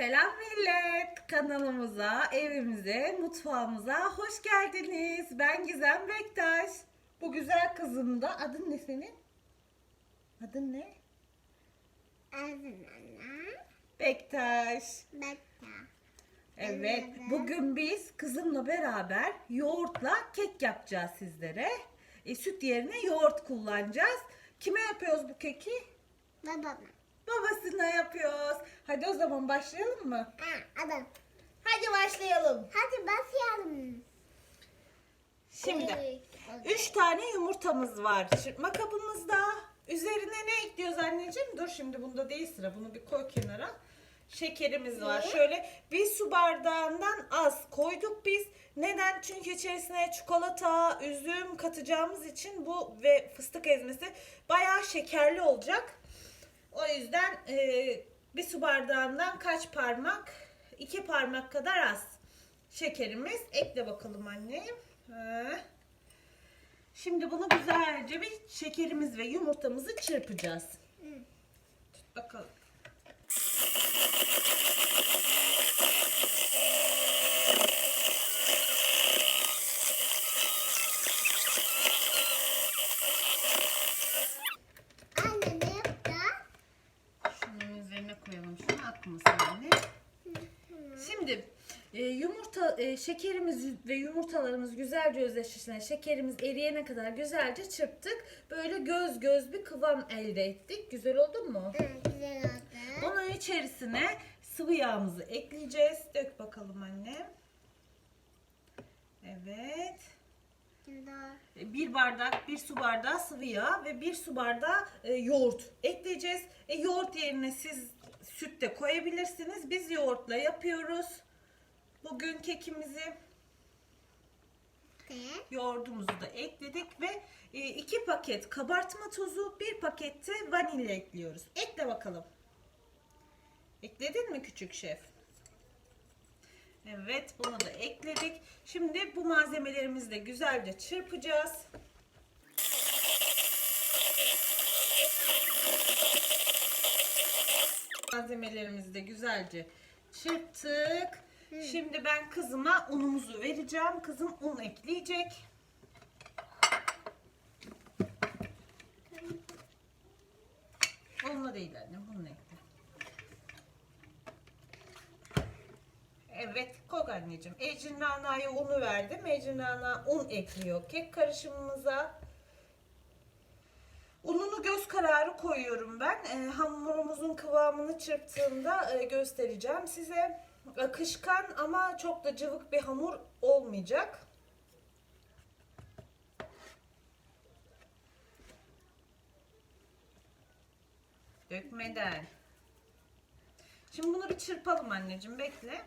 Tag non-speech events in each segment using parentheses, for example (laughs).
Selam millet. Kanalımıza, evimize, mutfağımıza hoş geldiniz. Ben Gizem Bektaş. Bu güzel kızım da adın ne senin? Adın ne? Azmana Bektaş. Evet. Evet. Bugün biz kızımla beraber yoğurtla kek yapacağız sizlere. E, süt yerine yoğurt kullanacağız. Kime yapıyoruz bu keki? Babama. Babasına yapıyoruz. Hadi o zaman başlayalım mı? Ha, adam. Hadi başlayalım. Hadi başlayalım. Şimdi Üç tane yumurtamız var çırpma kabımızda. Üzerine ne ekliyoruz anneciğim? Dur şimdi bunda değil sıra. Bunu bir koy kenara. Şekerimiz var. Ne? Şöyle bir su bardağından az koyduk biz. Neden? Çünkü içerisine çikolata, üzüm katacağımız için bu ve fıstık ezmesi bayağı şekerli olacak. O yüzden e, bir su bardağından kaç parmak? İki parmak kadar az şekerimiz. Ekle bakalım annem. Ha. Şimdi bunu güzelce bir şekerimiz ve yumurtamızı çırpacağız. Tut bakalım. Anne ne yaptı? Şunun üzerine koyalım şunu akmasın anne. Şimdi e, yumurta e, şekerimiz ve yumurtalarımız güzelce özdeşleşene şekerimiz eriyene kadar güzelce çırptık. Böyle göz göz bir kıvam elde ettik. Güzel oldu mu? Ha, güzel oldu. Onun içerisine sıvı yağımızı ekleyeceğiz. Dök bakalım anne. Evet. Bir bardak, bir su bardağı sıvı yağ ve bir su bardağı e, yoğurt ekleyeceğiz. E, yoğurt yerine siz süt de koyabilirsiniz. Biz yoğurtla yapıyoruz. Bugün kekimizi, yoğurdumuzu da ekledik ve e, iki paket kabartma tozu, bir pakette vanilya ekliyoruz. Ekle bakalım. Ekledin mi küçük şef? Evet, bunu da ekledik. Şimdi bu malzemelerimizi de güzelce çırpacağız. Malzemelerimizi de güzelce çırptık. Şimdi ben kızıma unumuzu vereceğim. Kızım un ekleyecek. Onunla değil annem, bununla ekle. Evet, koy anneciğim. Ecrin Nana'ya unu verdim. Ecrin Nana un ekliyor kek karışımımıza. Ununu göz kararı koyuyorum ben. Ee, hamurumuzun kıvamını çırptığımda e, göstereceğim size. Akışkan ama çok da cıvık bir hamur olmayacak. Dökmeden. Şimdi bunu bir çırpalım anneciğim. Bekle.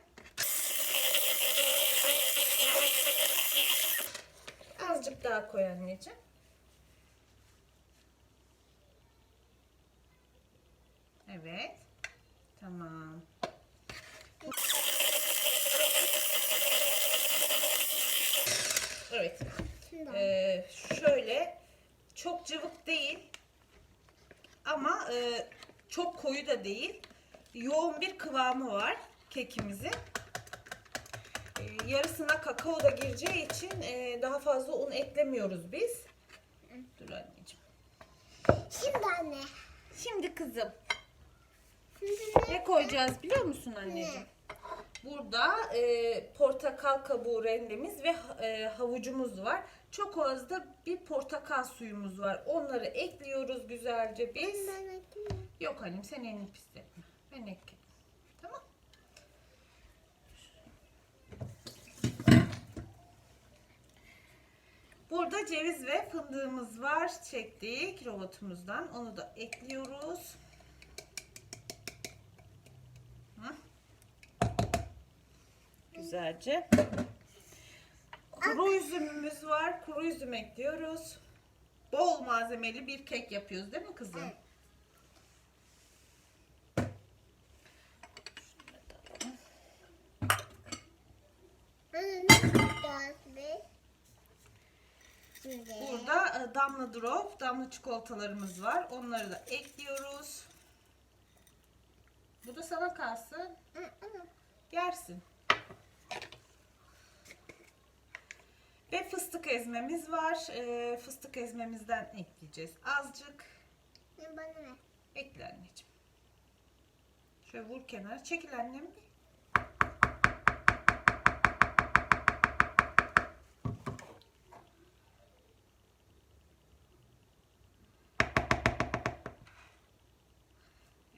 Azıcık daha koy anneciğim. Evet. Tamam. Evet. Ee, şöyle çok cıvık değil ama e, çok koyu da değil. Yoğun bir kıvamı var kekimizin. Ee, yarısına kakao da gireceği için e, daha fazla un eklemiyoruz biz. Dur anneciğim. Şimdi anne. Şimdi kızım Şimdi ne koyacağız biliyor musun anneciğim? Burada e, portakal kabuğu rendemiz ve e, havucumuz var. Çok az da bir portakal suyumuz var. Onları ekliyoruz güzelce biz. Ben bakayım. Yok annem sen elini pisletme. Ben ekledim. Tamam. Burada ceviz ve fındığımız var. Çektik robotumuzdan. Onu da ekliyoruz. Güzelce. Kuru üzümümüz var. Kuru üzüm ekliyoruz. Bol malzemeli bir kek yapıyoruz değil mi kızım? Evet. Burada e, damla drop, damla çikolatalarımız var. Onları da ekliyoruz. Bu da sana kalsın. Yersin. Ve fıstık ezmemiz var. Ee, fıstık ezmemizden ekleyeceğiz. Azıcık. Bana ver. Ekle anneciğim. Şöyle vur kenara. Çekil annem bir.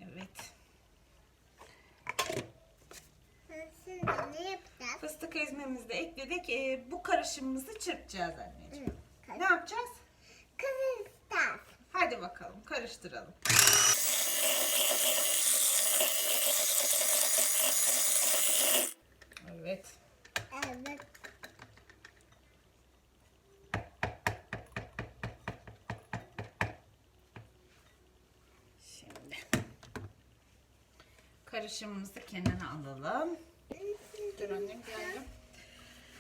Evet. Şimdi ne yapacağız? Fıstık ezmemizi de ekledik. Ee, bu karışımımızı çırpacağız anneciğim. Hı. Ne yapacağız? Kızılstar. Hadi bakalım karıştıralım. Evet. Evet. Şimdi karışımımızı kenara alalım. Dur annem geldim.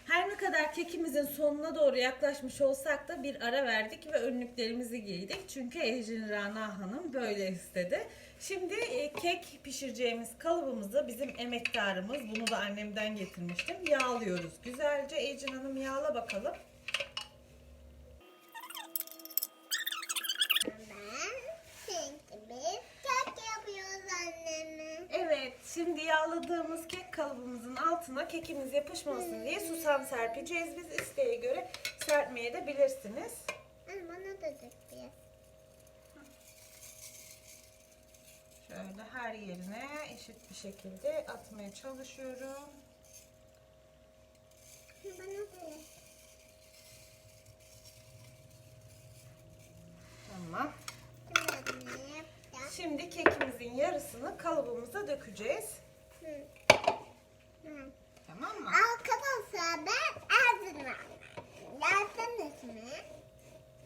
Her ne kadar kekimizin sonuna doğru yaklaşmış olsak da bir ara verdik ve önlüklerimizi giydik. Çünkü Ejin Rana Hanım böyle istedi. Şimdi e, kek pişireceğimiz kalıbımızı bizim emektarımız, bunu da annemden getirmiştim, yağlıyoruz. Güzelce Ejin Hanım yağla bakalım. Ben çünkü biz kek yapıyoruz anneme. Evet, şimdi yağladığımız kek kalıbımızın altına kekimiz yapışmasın diye susam serpeceğiz. Biz isteğe göre serpmeye de bilirsiniz. Bana da dök biraz. Şöyle her yerine eşit bir şekilde atmaya çalışıyorum. Bana da dök. Tamam. Şimdi kekimizin yarısını kalıbımıza dökeceğiz. Tamam mı? Arkadaşlar ben Erzincan. Dersiniz mi?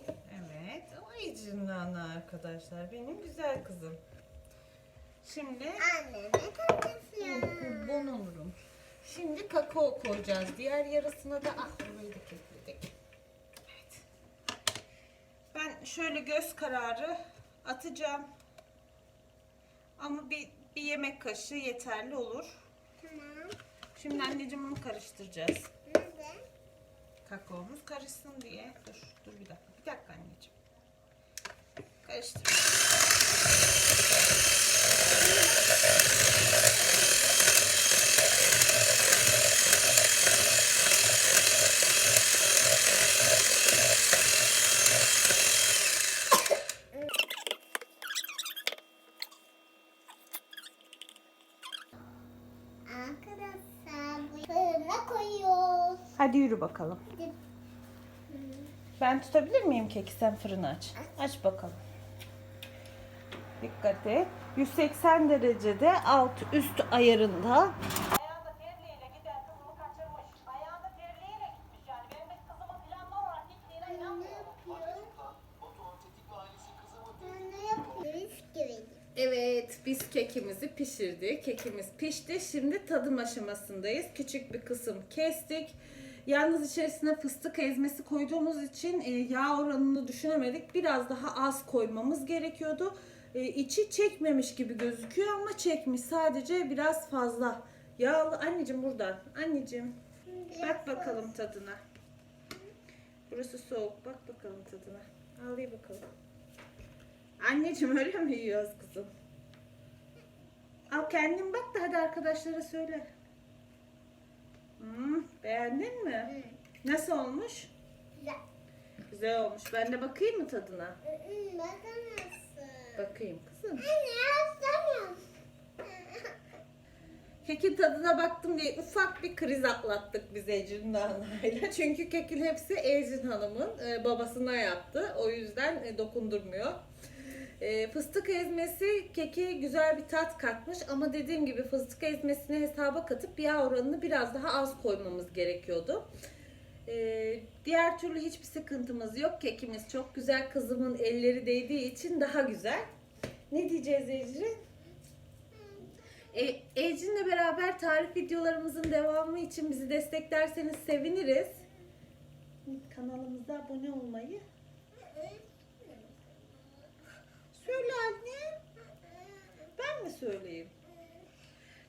Evet. O icrinana arkadaşlar. Benim güzel kızım. Şimdi Anneme tanışıyorum. kurban olurum. Şimdi kakao koyacağız. Diğer yarısına da ah orayı da kekledik. Evet. Ben şöyle göz kararı atacağım. Ama bir, bir yemek kaşığı yeterli olur. Tamam. Şimdi anneciğim bunu karıştıracağız. Nerede? Kakaomuz karışsın diye. Dur, dur bir dakika. Bir dakika anneciğim. Karıştır. Arkadaşlar bu fırına koyuyoruz. Hadi yürü bakalım. Ben tutabilir miyim keki? Sen fırını aç. Aç bakalım. Dikkat et. 180 derecede alt üst ayarında. Ayağında terliğiyle giden kızımı kaçırmış. Ayağında terliğiyle gitmiş yani. Benim de kızımın planlı olarak gittiğine Ne inanmıyorum. yapıyor? Ne yapıyor? Bisküvi. Evet, biz kekimizi pişirdik. Kekimiz pişti. Şimdi tadım aşamasındayız. Küçük bir kısım kestik. Yalnız içerisine fıstık ezmesi koyduğumuz için e, yağ oranını düşünemedik. Biraz daha az koymamız gerekiyordu. E, içi çekmemiş gibi gözüküyor ama çekmiş. Sadece biraz fazla. Yağlı. Anneciğim buradan. Anneciğim. Bak bakalım tadına. Burası soğuk. Bak bakalım tadına. Al bakalım. Anneciğim öyle mi yiyoruz kızım? Al kendin bak da hadi arkadaşlara söyle. Hmm, beğendin mi? Nasıl olmuş? Güzel. Güzel olmuş. Ben de bakayım mı tadına? Hı, Bakamazsın. Bakayım kızım. Anne aslanım. Kekin tadına baktım diye ufak bir kriz atlattık biz Ecrin Dana'yla. (laughs) Çünkü kekin hepsi Ecrin Hanım'ın e, babasına yaptı. O yüzden e, dokundurmuyor. E, fıstık ezmesi keke güzel bir tat katmış ama dediğim gibi fıstık ezmesini hesaba katıp yağ oranını biraz daha az koymamız gerekiyordu. E, diğer türlü hiçbir sıkıntımız yok. Kekimiz çok güzel. Kızımın elleri değdiği için daha güzel. Ne diyeceğiz Ecrin? E, Ecrin'le beraber tarif videolarımızın devamı için bizi desteklerseniz seviniriz. Kanalımıza abone olmayı. Söyle anne. Ben mi söyleyeyim?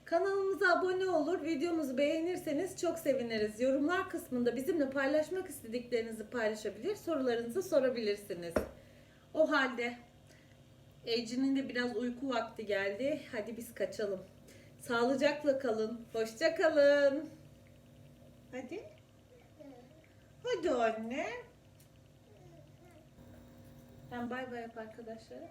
Kanalımıza abone olur, videomuzu beğenirseniz çok seviniriz. Yorumlar kısmında bizimle paylaşmak istediklerinizi paylaşabilir, sorularınızı sorabilirsiniz. O halde Ece'nin de biraz uyku vakti geldi. Hadi biz kaçalım. Sağlıcakla kalın. Hoşça kalın. Hadi. Hadi anne. Sen bay bay yap arkadaşlara.